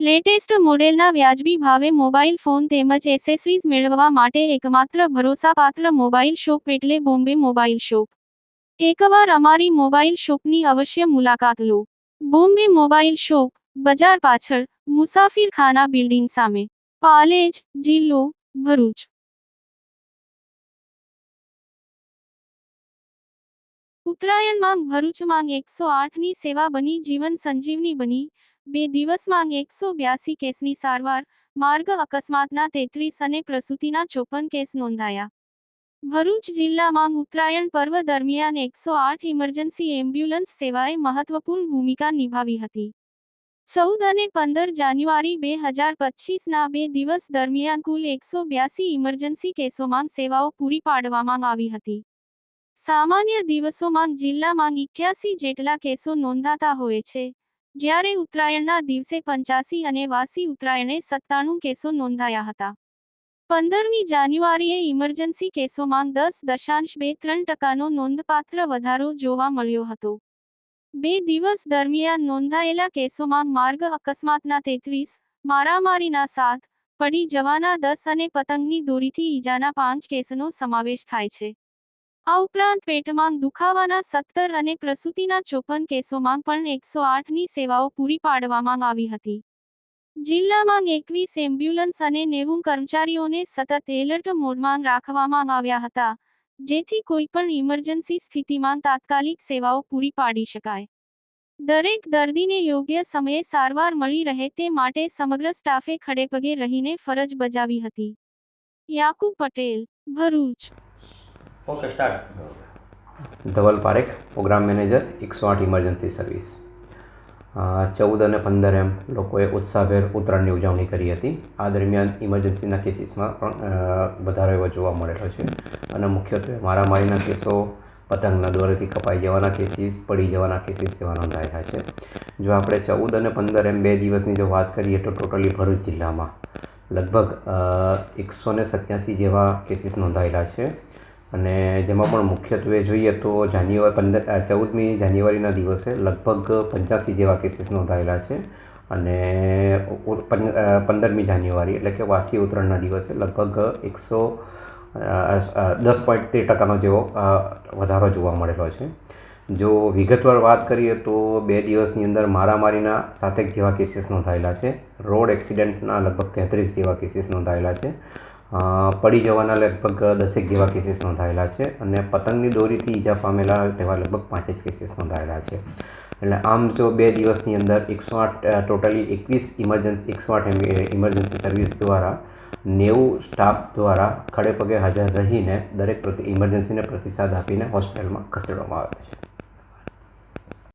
Latest મોડેલના વ્યાજબી ભાવે મોબાઈલ ફોન તેમજ એસેસરીઝ મેળવવા માટે એકમાત્ર ભરોસાપાત્ર મોબાઈલ શોપ એટલે બોમ્બે મોબાઈલ શોપ. એકવાર અમારી મોબાઈલ શોપની અવશ્ય મુલાકાત લો. બોમ્બે મોબાઈલ શોપ, બજાર પાછળ, મુસાફિરખાના બિલ્ડિંગ સામે. પાલેજ, જિલ્લો, ભરૂચ. ઉત્તરાયણમાં ભરૂચમાં એકસો આઠની સેવા બની, જીવન સંજીવની બની બે દિવસમાં એકસો બ્યાસી કેસની સારવાર, માર્ગ અકસ્માતના તેત્રીસ અને પ્રસૂતિના ચોપન કેસ નોંધાયા. ભરૂચ જિલ્લામાં ઉત્તરાયણ પર્વ દરમિયાન એકસો આઠ ઇમરજન્સી એમ્બ્યુલન્સ સેવાએ મહત્વપૂર્ણ ભૂમિકા નિભાવી હતી. ચૌદ અને પંદર જાન્યુઆરી બે હજાર પચીસના બે દિવસ દરમિયાન કુલ એકસો બ્યાસી ઇમરજન્સી કેસોમાં સેવાઓ પૂરી પાડવામાં આવી હતી. સામાન્ય દિવસોમાં જિલ્લામાં ઇઠ્યાસી જેટલા કેસો નોંધાતા હોય છે. જ્યારે ઉત્તરાયણના દિવસે પંચ્યાસી અને વાસી ઉત્તરાયણે સત્તાણું કેસો નોંધાયા હતા. પંદરમી જાન્યુઆરીએ ઇમરજન્સી કેસોમાં દસ દશાંશ બે ત્રણ ટકાનો નોંધપાત્ર વધારો જોવા મળ્યો હતો. બે દિવસ દરમિયાન નોંધાયેલા કેસોમાં માર્ગ અકસ્માતના તેત્રીસ, મારામારીના સાત, પડી જવાના દસ અને પતંગની દોરીથી ઈજાના પાંચ કેસનો સમાવેશ થાય છે. આ ઉપરાંત પેટમાં દુખાવાના સત્તર અને પ્રસૂતિના ચોપન કેસોમાં પણ એકસો આઠની સેવાઓ પૂરી પાડવામાં આવી હતી. જિલ્લામાં એકવીસ એમ્બ્યુલન્સ અને નેવું કર્મચારીઓને સતત એલર્ટ મોડમાં રાખવામાં આવ્યા હતા, જેથી કોઈ પણ ઇમરજન્સી સ્થિતિમાં તાત્કાલિક સેવાઓ પૂરી પાડી શકાય. દરેક દર્દીને યોગ્ય સમયે સારવાર મળી રહે તે માટે સમગ્ર સ્ટાફે ખડેપગે રહીને ફરજ બજાવી હતી. Yakub Patel, Bharuch. Okay start Dhaval Parekh, program manager, એકસો આઠ ઇમરજન્સી સર્વિસ ચૌદ અને પંદર એમ લોકોએ ઉત્સાહભેર ઉત્તરાયણની ઉજવણી કરી હતી. આ દરમિયાન ઇમરજન્સીના કેસીસમાં પણ વધારો એવો જોવા મળેલો છે. અને મુખ્યત્વે મારામારીના કેસો, પતંગના દોરેથી કપાઈ જવાના કેસીસ પડી જવાના કેસીસ જેવા નોંધાયેલા છે. જો આપણે ચૌદ અને પંદર એમ બે દિવસની જો વાત કરીએ તો ટોટલી ભરૂચ જિલ્લામાં લગભગ એકસો ને સત્યાસી જેવા કેસીસ નોંધાયેલા છે. અને જેમાં પણ મુખ્યત્વે જોઈએ તો જાન્યુઆરી પંદર ચૌદમી જાન્યુઆરીના દિવસે લગભગ પંચ્યાસી જેવા કેસીસ નોંધાયેલા છે. અને પંદરમી જાન્યુઆરી એટલે કે વાસી ઉત્તરાયણના દિવસે લગભગ એકસો દસ પોઈન્ટ તેર ટકાનો જેવો વધારો જોવા મળેલો છે. જો વિગતવાર વાત કરીએ તો બે દિવસની અંદર મારામારીના સાતેક જેવા કેસીસ નોંધાયેલા છે. રોડ એક્સિડન્ટના લગભગ તેત્રીસ જેવા કેસીસ નોંધાયેલા છે. પડી જવાના લગભગ દસેક જેવા કેસીસ નોંધાયેલા છે અને પતંગની દોરીથી ઈજા પામેલા એવા લગભગ પાંચીસ કેસીસ નોંધાયેલા છે. એટલે આમ જો બે દિવસની અંદર એકસો આઠ ટોટલી એકવીસ ઇમરજન્સી એકસો આઠ ઇમરજન્સી સર્વિસ દ્વારા નેવું સ્ટાફ દ્વારા ખડે પગે હાજર રહીને દરેક પ્રતિ ઇમરજન્સીને પ્રતિસાદ આપીને હોસ્પિટલમાં ખસેડવામાં આવે છે.